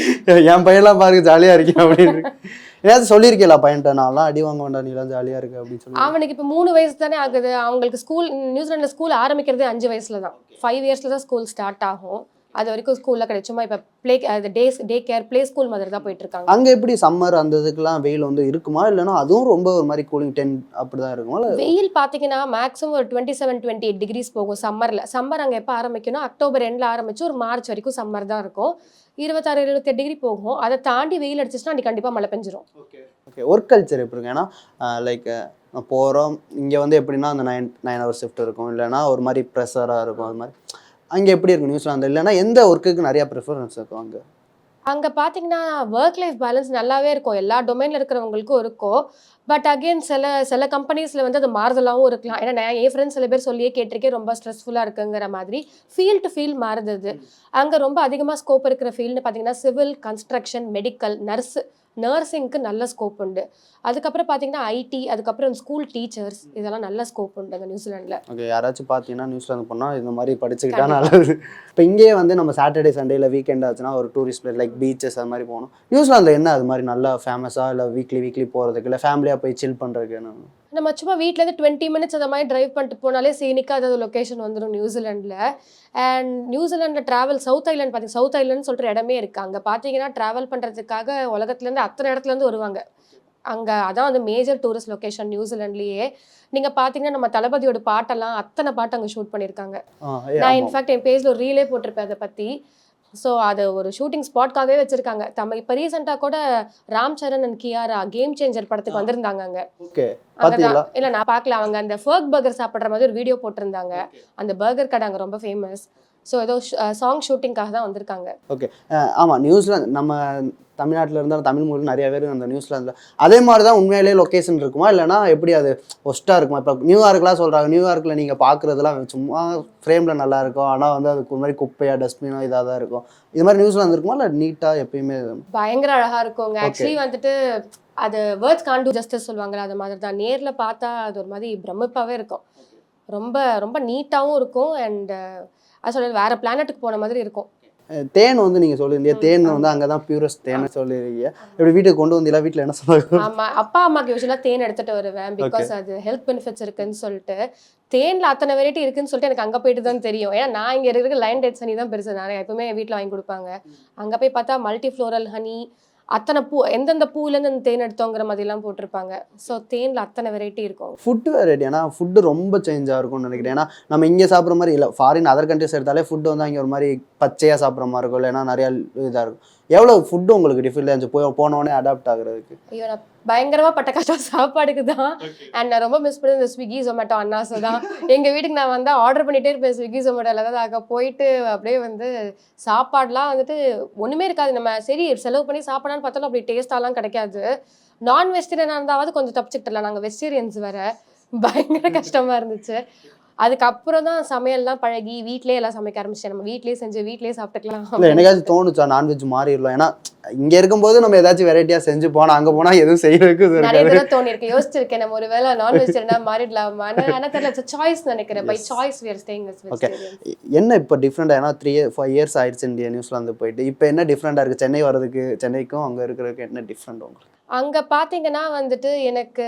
என் பையன்லாம் பாருங்க ஜாலியாக இருக்கேன் அப்படின்னு ஏதாவது சொல்லியிருக்கீங்களா பையன்ட்ட? நான்லாம் அடி வாங்க வேண்டாம் நீலாம் ஜாலியாக இருக்கு அப்படின்னு சொல்லி அவனுக்கு இப்போ மூணு வயசு தானே ஆகுது. அவங்களுக்கு ஸ்கூல் நியூசிலாண்டில் ஸ்கூல் ஆரம்பிக்கிறதே அஞ்சு வயசுல தான் ஃபைவ் இயர்ஸில் தான் ஸ்கூல் ஸ்டார்ட் ஆகும். அது வரைக்கும் ஸ்கூலில் கிடையாது. சும்மா இப்போ ப்ளே அது day day care play school மாதிரி தான் போயிட்டு இருக்காங்க அங்கே எப்படி சம்மர் அந்த இதுக்கெல்லாம் வெயில் வந்து இருக்குமா? இல்லைன்னா அதுவும் ரொம்ப ஒரு மாதிரி கூலிங் டென் அப்படி தான் இருக்குமா வெயில் பார்த்தீங்கன்னா மேக்ஸிமம் ஒரு twenty seven twenty eight degrees போகும் சம்மரில் சம்மர் அங்கே எப்போ ஆரம்பிக்கணும் அக்டோபர் எண்டில் ஆரம்பிச்சு ஒரு மார்ச் வரைக்கும் சம்மர் தான் இருக்கும். இருபத்தாறு இருபத்தெட்டு டிகிரி போகும். அதை தாண்டி வெயில் அடிச்சிச்சுன்னா அன்றைக்கி கண்டிப்பாக மழை பெஞ்சிரும். ஓகே ஒர்க் கல்ச்சர் எப்படி இருக்கு ஏன்னா லைக் போகிறோம் இங்கே வந்து எப்படின்னா அந்த நைன் நைன் ஹவர் ஷிஃப்ட் இருக்கும். இல்லைன்னா ஒரு மாதிரி ப்ரெஷராக இருக்கும். அது மாதிரி அங்கே எப்படி இருக்கும் நியூசிலாந்து இல்லைன்னா எந்த ஒர்க்குக்கு நிறையா ப்ரிஃபரன்ஸ் இருக்கும் அங்கே? அங்கே பார்த்தீங்கன்னா ஒர்க் லைஃப் பேலன்ஸ் நல்லாவே இருக்கும். எல்லா டொமைனில் இருக்கிறவங்களுக்கும் இருக்கும். பட் அகெயின் சில சில கம்பெனிஸில் வந்து அது மாறுதலாகவும் இருக்கலாம். ஏன்னா நான் என் ஃப்ரெண்ட்ஸ் சில பேர் சொல்லியே கேட்டிருக்கேன் ரொம்ப ஸ்ட்ரெஸ்ஃபுல்லாக இருக்குங்கிற மாதிரி. ஃபீல் டு ஃபீல் மாறுது அங்கே ரொம்ப அதிகமாக ஸ்கோப் இருக்கிற ஃபீல்டு பார்த்தீங்கன்னா சிவில் கன்ஸ்ட்ரக்ஷன் மெடிக்கல் நர்ஸ் நர்சிங்க்கு நல்ல ஸ்கோப் உண்டு. அதுக்கப்புறம் பார்த்தீங்கன்னா ஐடி அதுக்கப்புறம் ஸ்கூல் டீச்சர்ஸ் இதெல்லாம் நல்ல ஸ்கோப் உண்டுங்க நியூசிலாண்டில் ஓகே யாராச்சும் பார்த்தீங்கன்னா நியூஸ்லாந்து போனால் இந்த மாதிரி படிச்சுக்கிட்டா நல்லது. இப்போ இங்கேயே வந்து நம்ம சாட்டர்டே சண்டேல வீக்கெண்ட் ஆச்சுன்னா ஒரு டூரிஸ்ட் பிளேஸ் லைக் பீச்சஸ் அது மாதிரி போகணும். நியூசிலாந்தில் என்ன அது மாதிரி நல்லா ஃபேமஸாக இல்லை வீக்லி வீக்லி போகிறதுக்கு இல்லை ஃபேமிலியாக போய் சில் பண்ணுறதுக்கு என்ன? நம்ம சும்மா வீட்டிலேருந்து டுவெண்ட்டி மினிட்ஸ் அந்த மாதிரி டிரைவ் பண்ணிட்டு போனாலே சீனிக்காக அதாவது லொக்கேஷன் வந்துடும் நியூசிலாண்டில் அண்ட் நியூசிலாண்டில் ட்ராவல் சவுத் ஐலாண்ட் பார்த்தீங்க சவுத் ஐலாண்ட் சொல்கிற இடமே இருக்குது அங்கே பார்த்தீங்கன்னா ட்ராவல் பண்ணுறதுக்காக உலகத்துலேருந்து அத்தனை இடத்துலேருந்து வருவாங்க. அங்கே அதான் வந்து மேஜர் டூரிஸ்ட் லொக்கேஷன் நியூசிலாண்ட்லேயே நீங்கள் பார்த்தீங்கன்னா நம்ம தளபதியோட பாட்டெல்லாம் அத்தனை பாட்டு அங்கே ஷூட் பண்ணியிருக்காங்க நான். இன்ஃபேக்ட் என் பேஜில் ஒரு ரீலே போட்டிருப்பேன் அதை பற்றி ஸோ அது ஒரு ஷூட்டிங் ஸ்பாட்காகவே வச்சுருக்காங்க. நம்ம இப்போ ரீசெண்டாக கூட Ram Charan and Kiara Game Changer படத்துக்கு வந்திருந்தாங்க அங்கே. இல்ல நான் பார்க்கல. அவங்க அந்த ஃபர்க் பர்கர் சாப்பிடுற மாதிரி ஒரு வீடியோ போட்டிருந்தாங்க. அந்த பர்கர் கடை அங்க ரொம்ப ஃபேமஸ் ஸோ ஏதோ சாங் ஷூட்டிங்காக தான் வந்திருக்காங்க. ஆமாம் நியூசிலாந்து நம்ம தமிழ்நாட்டில் இருந்தாலும் தமிழ் மொழி நிறைய பேர் அந்த நியூசிலாந்தில் அதே மாதிரி தான் உண்மையிலேயே லொக்கேஷன் இருக்குமா? இல்லைனா எப்படி அது ஒஸ்ட்டாக இருக்குமா? இப்போ நியூயார்க்லாம் சொல்கிறாங்க நியூயார்க்கில் நீங்கள் பார்க்குறதுலாம் சும்மா ஃப்ரேமில் நல்லா இருக்கும். ஆனால் வந்து அதுக்கு ஒரு மாதிரி குப்பையாக டஸ்ட்பினோ இதாக தான் இருக்கும். இது மாதிரி நியூசிலாந்து இருக்குமா இல்லை நீட்டாக எப்பயுமே பயங்கர அழகா இருக்குங்க. ஆக்சுவலி வந்துட்டு அது வேர்ட்ஸ் கான் டூ ஜஸ்டிஸ் சொல்லுவாங்கல்ல அது மாதிரி தான் நேர்ல பார்த்தா அது ஒரு மாதிரி பிரமிப்பாவே இருக்கும். ரொம்ப ரொம்ப நீட்டாவும் இருக்கும். அண்ட் அது சொல்றது வேற பிளானட்டுக்கு போன மாதிரி இருக்கும். தேன் வந்து நீங்கள் சொல்லியிருந்தீங்க தேன் வந்து அங்கே தான் பியூரஸ்ட் தேன் சொல்லியிருக்கீங்க இப்படி வீட்டுக்கு கொண்டு வந்தீங்களா வீட்டில் என்ன சொன்னாங்க ஆமா. அப்பா அம்மாக்கு யூஸ்வலாக தேன் எடுத்துட்டு வருவேன். பிகாஸ் அது ஹெல்த் பெனிஃபிட்ஸ் இருக்குன்னு சொல்லிட்டு. தேன்ல அத்தனை வெரைட்டி இருக்குன்னு சொல்லிட்டு எனக்கு அங்க போயிட்டு தான் தெரியும். ஏன்னா நான் இங்க இருக்கிற லைன் டேட்ஸ் ஹனி தான் பெருசு. நான் எப்பவுமே வீட்ல வாங்கி கொடுப்பாங்க. அங்க போய் பார்த்தா மல்டி ஃப்ளோரல் ஹனி அத்தனை பூ எந்தெந்த பூவிலேருந்து அந்த தேன் எடுத்தோங்கிற மாதிரிலாம் போட்டிருப்பாங்க. ஸோ தேனில் அத்தனை வெரைட்டி இருக்கும். ஃபுட்டு வெரைட்டி ஏன்னா ஃபுட்டு ரொம்ப சேஞ்சாக இருக்கும்னு நினைக்கிறேன். ஏன்னா நம்ம இங்கே சாப்பிட்ற மாதிரி இல்லை ஃபாரின் அதர் கண்ட்ரிஸ் எடுத்தாலே ஃபுட்டு வந்து அங்கே ஒரு மாதிரி பச்சையாக சாப்பிட்ற மாதிரி இருக்கும். இல்லைன்னா நிறையா இதாக இருக்கும். எவ்வளோ ஃபுட்டு உங்களுக்கு டிஃபரெண்ட் இருந்துச்சு? போய் போனோடனே அடாப்ட் ஆகுறதுக்கு. ஐயோ நான் பயங்கரமா பட்ட கஷ்டம் சாப்பாடுக்கு தான். அண்ட் நான் ரொம்ப மிஸ் பண்ணது இந்த ஸ்விக்கி ஜொமேட்டோ அண்ணாஸ் தான். எங்க வீட்டுக்கு நான் வந்து ஆர்டர் பண்ணிட்டே இருப்பேன் ஸ்விக்கி ஜொமேட்டோல தான் அங்கே போயிட்டு அப்படியே வந்து சாப்பாடுலாம் வந்துட்டு ஒண்ணுமே இருக்காது. நம்ம சரி செலவு பண்ணி சாப்பிடலான்னு பார்த்தாலும் அப்படி டேஸ்டாலாம் கிடைக்காது. நான் வெஜிடேரியனாக இருந்தாவது கொஞ்சம் தப்பிச்சுக்கிட்டலாம் நாங்கள் வெஜிடேரியன்ஸ் வேற. பயங்கர கஷ்டமா இருந்துச்சு. அதுக்கப்புறம் தான் சமையல்லாம் பழகி வீட்லயே எல்லாம் சமைக்க ஆரம்பிச்சேன் நம்ம வீட்லயே செஞ்சு வீட்லயே சாப்பிட்டுக்கலாம். இல்லை என்னைக்காச்சும் தோணுச்சா நான்வெஜ் மாறிடலாம். ஏன்னா இங்கே இருக்கும்போது நம்ம ஏதாச்சும் வெரைட்டியாக செஞ்சு போனால் அங்கே போனால் எதுவும் செய்யறதுக்கு நிறைய தடவை தோணி இருக்கு யோசிச்சிருக்கேன் நம்ம ஒரு வேளை நான் வெஜிடேரியனா மாறிடலாமான்னு ஆனா தெரியல சாய்ஸ் நினைக்கிறேன். By choice as Okay. vegetarians என்ன இப்போ டிஃப்ரெண்டாக ஏன்னா த்ரீ ஃபைவ் இயர்ஸ் ஆயிடுச்சு இந்தியா நியூஸ்லாந்து போயிட்டு. இப்போ என்ன டிஃப்ரெண்டாக இருக்குது சென்னை வர்றதுக்கு சென்னைக்கும் அங்கே இருக்கிறதுக்கு என்ன டிஃப்ரெண்ட் உங்களுக்கு? அங்க பாத்தீங்கன்னா வந்துட்டு எனக்கு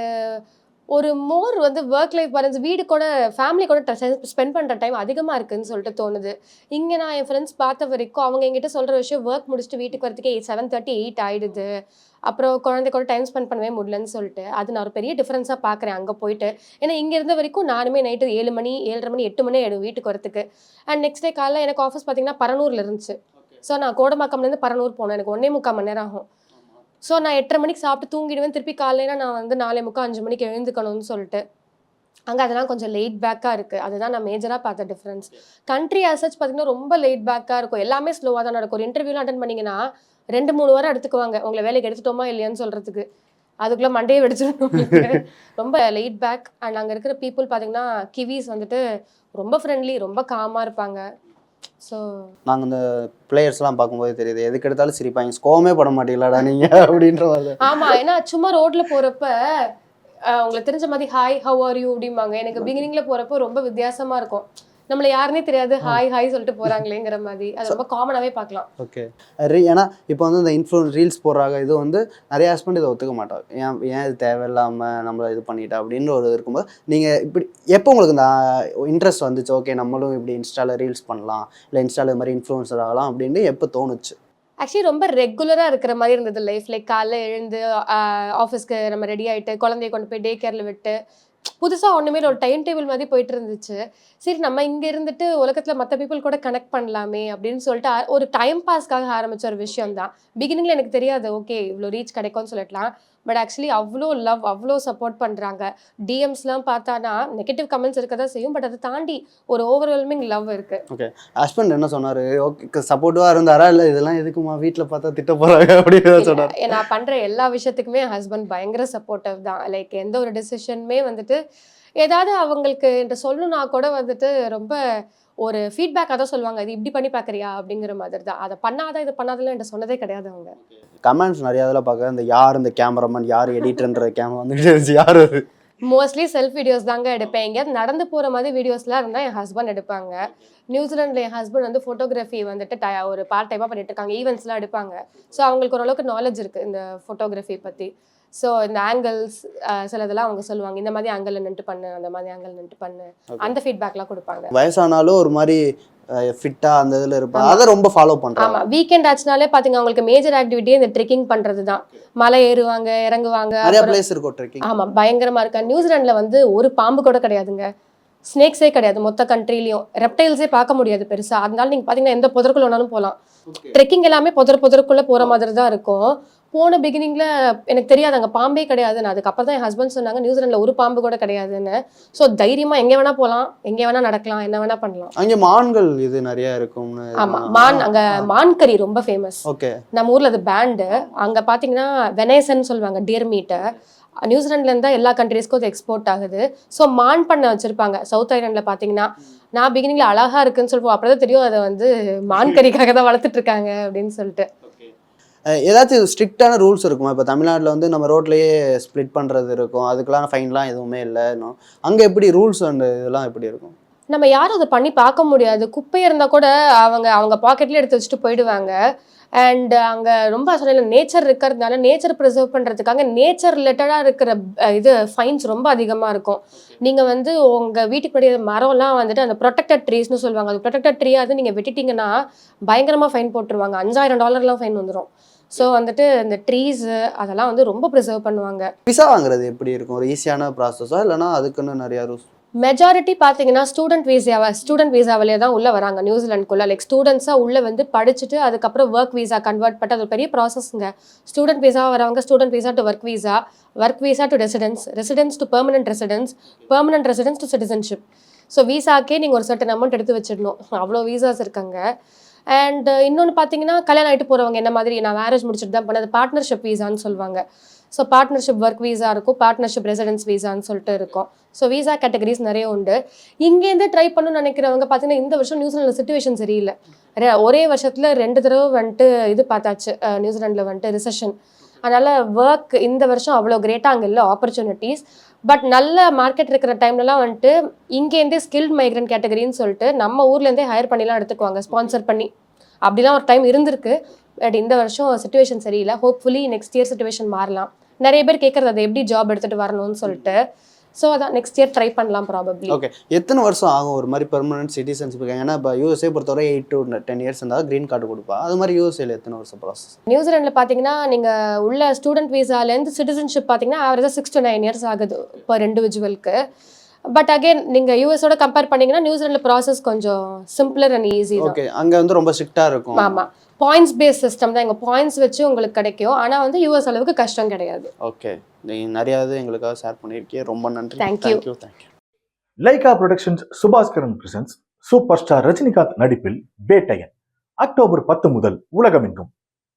ஒரு மோர் வந்து ஒர்க் லைஃப் பேலன்ஸ் வீடு கூட ஃபேமிலி கூட ஸ்பெண்ட் பண்ற டைம் அதிகமா இருக்குன்னு சொல்லிட்டு தோணுது. இங்க நான் என் ஃப்ரெண்ட்ஸ் பார்த்த வரைக்கும் அவங்க என்கிட்ட சொல்ற விஷயம் ஒர்க் முடிச்சுட்டு வீட்டுக்கு வரதுக்கே செவன் தேர்ட்டி எயிட் ஆயிடுது. அப்புறம் குழந்தை கூட டைம் ஸ்பெண்ட் பண்ணவே முடியலன்னு சொல்லிட்டு அது நான் ஒரு பெரிய டிஃப்ரென்ஸாக பார்க்குறேன் அங்கே போயிட்டு. ஏன்னா இங்கே இருந்த வரைக்கும் நானுமே நைட்டு ஏழு மணி ஏழரை மணி எட்டு மணி ஆயிடும் வீட்டுக்கு வரத்துக்கு அண்ட் நெக்ஸ்ட் டே காலைல எனக்கு ஆஃபீஸ் பார்த்தீங்கன்னா பரனூரில் இருந்துச்சு. ஸோ நான் கோடம்பாக்கம்லேருந்து பரனூர் போனேன். எனக்கு ஒன்றே முக்கால் மணி நேரம் ஆகும். ஸோ நான் எட்டரை மணிக்கு சாப்பிட்டு தூங்கிடுவேன். திருப்பி காலையில நான் வந்து நாலே முக்கால் அஞ்சு மணிக்கு எழுந்துக்கணும்னு சொல்லிட்டு. அங்கே அதெல்லாம் கொஞ்சம் லேட் பேக்காக இருக்குது அதுதான் நான் மேஜராக பார்த்த டிஃப்ரென்ஸ் கண்ட்ரி அசச் பார்த்தீங்கன்னா ரொம்ப லேட் பேக்காக இருக்கும். எல்லாமே ஸ்லோவாக தான் நடக்கும். ஒரு இன்டர்வியூலாம் அட்டன் பண்ணீங்கன்னா ரெண்டு மூணு வாரம் எடுத்துக்குவாங்க. உங்களை வேலைக்கு எடுத்துட்டோமா இல்லையான்னு சொல்கிறதுக்கு அதுக்குள்ளே மண்டையை வெடிச்சிடணும். ரொம்ப லேட் பேக் அண்ட் அங்கே இருக்கிற பீப்புள் பார்த்தீங்கன்னா கிவிஸ் வந்துட்டு ரொம்ப ஃப்ரெண்ட்லி ரொம்ப காமாக இருப்பாங்க. ஸோ நாங்கள் இந்த பிளேயர்ஸ்லாம் பார்க்கும்போது தெரியுது. எதுக்கு எடுத்தாலும் சிரிப்பாங்க. ஸ்கோமே பட மாட்டீங்களாடா நீங்கள் அப்படின்ற மாதிரி. ஆமா ஏன்னா சும்மா ரோட்ல போறப்ப அஹ், உங்களுக்கு தெரிஞ்ச மாதிரி ஹாய் ஹவ் ஆர் யூ அப்படிம்பாங்க. எனக்கு பிகினிங்ல போறப்போ ரொம்ப வித்தியாசமா இருக்கும். நம்மள யாருன்னே தெரியாது. ஹாய் ஹாய் சொல்லிட்டு போறாங்களேங்கிற மாதிரி. அது ரொம்ப காமனாவே பார்க்கலாம். ஓகே. ஏன்னா இப்போ வந்து இந்த இன்ஃப்ளூன் ரீல்ஸ் போடுறாங்க. இது வந்து நிறைய ஹஸ்பண்ட் இதை ஒத்துக்க மாட்டாங்க. ஏன் ஏன் இது தேவையில்லாமல் நம்மளை இது பண்ணிட்டா? அப்படின்னு ஒரு இருக்கும்போது நீங்கள் இப்படி எப்போ உங்களுக்கு இந்த இன்ட்ரெஸ்ட் வந்துச்சு? ஓகே நம்மளும் இப்படி இன்ஸ்டாவில் ரீல்ஸ் பண்ணலாம். இல்லை இன்ஸ்டாவில் இது மாதிரி இன்ஃப்ளூன்சர் ஆகலாம் அப்படின்னு எப்போ தோணுச்சு? ஆக்சுவலி ரொம்ப ரெகுலராக இருக்கிற மாதிரி இருந்தது லைஃப் லைக் காலைல எழுந்து ஆஃபீஸ்க்கு நம்ம ரெடி ஆயிட்டு குழந்தைய கொண்டு போய் டே கேரில் விட்டு புதுசாக ஒன்றுமே ஒரு டைம் டேபிள் மாதிரி போயிட்டு இருந்துச்சு சரி நம்ம இங்கே இருந்துட்டு உலகத்தில் மற்ற பீப்புள் கூட கனெக்ட் பண்ணலாமே அப்படின்னு சொல்லிட்டு ஒரு டைம் பாஸ்க்காக ஆரம்பிச்ச ஒரு விஷயம் தான் பிகினிங்கில் எனக்கு தெரியாது. ஓகே இவ்வளோ ரீச் கிடைக்கும்னு சொல்லலாம் பட் ஆக்சுவலி அவ்வளோ லவ் அவ்வளோ சப்போர்ட் பண்ணுறாங்க டிஎம்ஸ்லாம் பார்த்தானா நெகட்டிவ் கமெண்ட்ஸ் இருக்க தான் செய்யும். பட் அதை தாண்டி ஒரு ஓவர்வெல்மிங் லவ் இருக்குது ஹஸ்பண்ட் என்ன சொன்னார்? ஓகே சப்போர்ட்டிவாக இருந்தாரா? இல்லை இதெல்லாம் எதுக்குமா? வீட்டில் பார்த்தா திட்ட போகிறாங்க அப்படின்னு சொன்னார்? நான் பண்ற எல்லா விஷயத்துக்குமே ஹஸ்பண்ட் பயங்கர சப்போர்ட்டிவ் தான். லைக் எந்த ஒரு டெசிஷனுமே வந்துட்டு ஏதாவது அவங்களுக்கு என்கிட்ட சொல்லணும்னா கூட வந்துட்டு ரொம்ப ஒரு ஃபீட்பேக் அதான் சொல்லுவாங்க. இது இப்படி பண்ணி பார்க்குறியா? அப்படிங்கிற மாதிரி தான். அதை பண்ணாத இது பண்ணாதெல்லாம் என்கிட்ட சொன்னதே கிடையாது அவங்க. கமெண்ட்ஸ் நிறைய இதில் பார்க்க இந்த யார் இந்த கேமராமேன் யார் எடிட்டர்ன்ற கேமரா இருந்துச்சு. யார் அது? மோஸ்ட்லி செல்ஃப் வீடியோஸ் தாங்க எடுப்பேன். எங்கேயாவது நடந்து போகிற மாதிரி வீடியோஸ்லாம் இருந்தால் என் ஹஸ்பண்ட் எடுப்பாங்க. நியூசிலாண்டில் என் ஹஸ்பண்ட் வந்து ஃபோட்டோகிராஃபி வந்துட்டு ட ஒரு பார்ட் டைமாக பண்ணிட்டு இருக்காங்க. ஈவெண்ட்ஸ்லாம் எடுப்பாங்க. ஸோ அவங்களுக்கு ஓரளவுக்கு நாலேஜ் இருக்குது இந்த ஃபோட்டோகிராஃபி பற்றி ஸோ இந்த ஆங்கிள்ஸ் சிலதெல்லாம் அவங்க சொல்லுவாங்க இந்த மாதிரி ஆங்கிள் நின்று பண்ணு அந்த மாதிரி ஆங்கிள் நின்று பண்ணு. அந்த ஃபீட்பேக்லாம் கொடுப்பாங்க. வயசானாலும் ஒரு மாதிரி ஃபிட்டாக அந்த இதில் இருப்பாங்க அதை ரொம்ப ஃபாலோ பண்ணுறாங்க ஆமா. வீக்கெண்ட் ஆச்சுனாலே பாத்தீங்க அவங்களுக்கு மேஜர் ஆக்டிவிட்டியே இந்த ட்ரெக்கிங் பண்றது தான் மலை ஏறுவாங்க இறங்குவாங்க நிறைய பிளேஸ் இருக்கும் ட்ரெக்கிங் ஆமா பயங்கரமா இருக்கா நியூசிலாந்துல வந்து ஒரு பாம்பு கூட கிடையாதுங்க. ஸ்னேக்ஸே கிடையாது. மொத்த கண்ட்ரிலையும் ரெப்டைல்ஸே பார்க்க முடியாது பெருசா. அதனால நீங்க பாத்தீங்கன்னா எந்த புதருக்குள்ள வேணாலும் போகலாம் ட்ரெக்கிங் எல்லாமே புதர் புதருக்குள்ள போற மாதிரி தான் இருக்கும். போன பிகினிங்ல எனக்கு தெரியாது அங்க பாம்பே கிடையாதுன்னு அதுக்கப்புறம் தான் என் ஹஸ்பண்ட் சொன்னாங்க நியூசிலாந்துல ஒரு பாம்பு கூட கிடையாதுன்னு. ஸோ தைரியமா எங்க வேணா போகலாம் எங்க வேணா நடக்கலாம் என்ன வேணா பண்ணலாம். அங்கே மான்கள் இது நிறைய இருக்கும்னு ஆமா மான் அங்க மான் கறி ரொம்ப ஃபேமஸ் ஓகே. நம்ம ஊர்ல அது பேண்டு அங்க பாத்தீங்கன்னா வெனேசன் சொல்லுவாங்க டியர் மீட்டை நியூசிலாண்ட்ல இருந்தா எல்லா கண்ட்ரீஸ்க்கும் அது எக்ஸ்போர்ட் ஆகுது. ஸோ மான் பண்ண வச்சிருப்பாங்க. சவுத் ஐலாண்ட்ல பாத்தீங்கன்னா நான் பிகினிங்ல அழகா இருக்குன்னு சொல்லுவோம். அப்புறம் தான் தெரியும் அதை வந்து மான் கறிக்காக தான் வளர்த்துட்டு இருக்காங்க அப்படின்னு சொல்லிட்டு. ஏதாச்சும் ஸ்ட்ரிக்டான ரூல்ஸ் இருக்குமா? இப்போ தமிழ்நாட்டில் வந்து நம்ம ரோட்லயே ஸ்ப்ளிட் பண்ணுறது இருக்கும். அதுக்கெல்லாம் ஃபைன்லாம் எதுவுமே இல்லை. இன்னும் அங்கே எப்படி ரூல்ஸ் அண்ட் இதெல்லாம் எப்படி இருக்கும்? நம்ம யாரும் அதை பண்ணி பார்க்க முடியாது. குப்பை இருந்தா கூட அவங்க அவங்க பாக்கெட்ல எடுத்து வச்சுட்டு போயிடுவாங்க. அண்ட் அங்க ரொம்ப சொல்ல நேச்சர் இருக்கிறதுனால நேச்சர் ப்ரிசர்வ் பண்றதுக்காக நேச்சர் ரிலேட்டடா இருக்கிற இது ஃபைன்ஸ் ரொம்ப அதிகமா இருக்கும். நீங்க வந்து உங்க வீட்டுக்கு மரம்லாம் வந்துட்டு அந்த ப்ரொடெக்டட் ட்ரீஸ்னு சொல்லுவாங்க. அது ப்ரொடெக்டட் ட்ரீ அது நீங்க வெட்டிட்டீங்கன்னா பயங்கரமா ஃபைன் போட்டுருவாங்க. அஞ்சாயிரம் டாலர்லாம் ஃபைன் வந்துடும் ஸோ வந்துட்டு இந்த ட்ரீஸ் அதெல்லாம் வந்து ரொம்ப ப்ரிசர்வ் பண்ணுவாங்க. விசா வாங்குறது எப்படி இருக்கும்? ஒரு ஈஸியான ப்ராசஸா இல்லைனா அதுக்குன்னு நிறைய ரூல்ஸ் மெஜாரிட்டி பார்த்தீங்கன்னா ஸ்டூடெண்ட் வீசாவை ஸ்டூடெண்ட் வீசாவிலே தான் உள்ளே வராங்க நியூசிலாந்துக்குள்ள லைக் ஸ்டூடெண்ட்ஸாக உள்ளே வந்து படிச்சுட்டு அதுக்கப்புறம் ஒர்க் வீசா கன்வெர்ட் பண்ணி அது பெரிய ப்ராசஸ்ங்க ஸ்டூடெண்ட் வீசாவாக வரவங்க student visa to work visa work visa to residence residence to permanent residence permanent residence to citizenship so வீசாக்கே நீங்கள் ஒரு சர்டன் அமௌண்ட் எடுத்து வச்சிடணும். அவ்வளோ வீசாஸ் இருக்காங்க. அண்ட் uh, இன்னொன்று பார்த்தீங்கன்னா கல்யாணம் ஆகிட்டு போகிறவங்க என்ன மாதிரி நான் மேரேஜ் முடிச்சுட்டு தான் பண்ணது பார்ட்னர்ஷிப் வீசான்னு சொல்லுவாங்க. ஸோ பார்ட்னர்ஷிப் ஒர்க் வீசா இருக்கும். பார்ட்னர்ஷிப் ரெசிடென்ஸ் வீசான்னு சொல்லிட்டு இருக்கும். ஸோ வீசா கேட்டகரிஸ் நிறைய உண்டு. இங்கேருந்து ட்ரை பண்ணணும்னு நினைக்கிறவங்க பார்த்தீங்கன்னா இந்த வருஷம் நியூசிலாண்டில் சுச்சுவேஷன் சரியில்லை. ஒரே வருஷத்தில் ரெண்டு தடவை வந்துட்டு இது பார்த்தாச்சு. நியூசிலாண்டில் வந்துட்டு ரிசெஷன் அதனால் ஒர்க் இந்த வருஷம் அவ்வளோ கிரேட்டாக அங்கே இல்லை. ஆப்பர்ச்சுனிட்டிஸ் பட் நல்ல மார்க்கெட் இருக்கிற டைம்லலாம் வந்துட்டு இங்கேருந்தே ஸ்கில்ட் மைக்ரண்ட் கேட்டகரின்னு சொல்லிட்டு நம்ம ஊர்லேருந்தே ஹையர் பண்ணிலாம் எடுத்துக்குவாங்க ஸ்பான்சர் பண்ணி. அப்படிலாம் ஒரு டைம் இருந்திருக்கு. பட் இந்த வருஷம் சுச்சுவேஷன் சரியில்லை. ஹோப்ஃபுல்லி நெக்ஸ்ட் இயர் சுச்சுவேஷன் மாறலாம். நிறைய பேர் கேட்குறது அதை எப்படி ஜாப் எடுத்துகிட்டு வரணும்னு சொல்லிட்டு. ஸோ அதான் நெக்ஸ்ட் இயர் ட்ரை பண்ணலாம் ப்ராபப்ளி ஓகே எத்தனை வருஷம் ஆகும்? ஒரு மாதிரி பெர்மனன்ட் சிட்டிசன்ஸ் ஏன்னா இப்போ யூஎஸ்ஏ பொறுத்தவரை எயிட் டு டென் இயர்ஸ் இருந்தால் க்ரீன் கார்டு கொடுப்பா. அது மாதிரி யூஎஸ்ஏல எத்தனை வருஷம் ப்ராசஸ் நியூசிலாண்டில் பார்த்தீங்கன்னா நீங்கள் உள்ள ஸ்டூடெண்ட் வீசாலேருந்து சிட்டிசன்ஷிப் பார்த்தீங்கன்னா ஆவரேஜாக சிக்ஸ் to நைன் இயர்ஸ் ஆகுது இப்போ இண்டிவிஜுவலுக்கு பட் அகைன் நீங்கள் யூஎஸோட கம்பேர் பண்ணீங்கன்னா நியூசிலாண்டில் ப்ராசஸ் கொஞ்சம் சிம்பிளர் அண்ட் ஈஸி ஓகே அங்கே வந்து ரொம்ப ஸ்ட்ரிக்டாக இருக்கும். ஆமாம் பாயிண்ட்ஸ் பேஸ் சிஸ்டம் தான். எங்கள் பாயிண்ட்ஸ் வச்சு உங்களுக்கு கிடைக்கும். ஆனால் வந்து யூஎஸ் அளவுக்கு கஷ்டம் கிடையாது. ஓகே நீங்கள் நிறையா இது எங்களுக்காக ஷேர் பண்ணியிருக்கீங்க. ரொம்ப நன்றி. Thank you. Thank you thank you Lyca Productions Subaskaran presents super star Rajinikanth நடிப்பில் பேட்டையன் அக்டோபர் பத்து முதல் உலகமெங்கும்.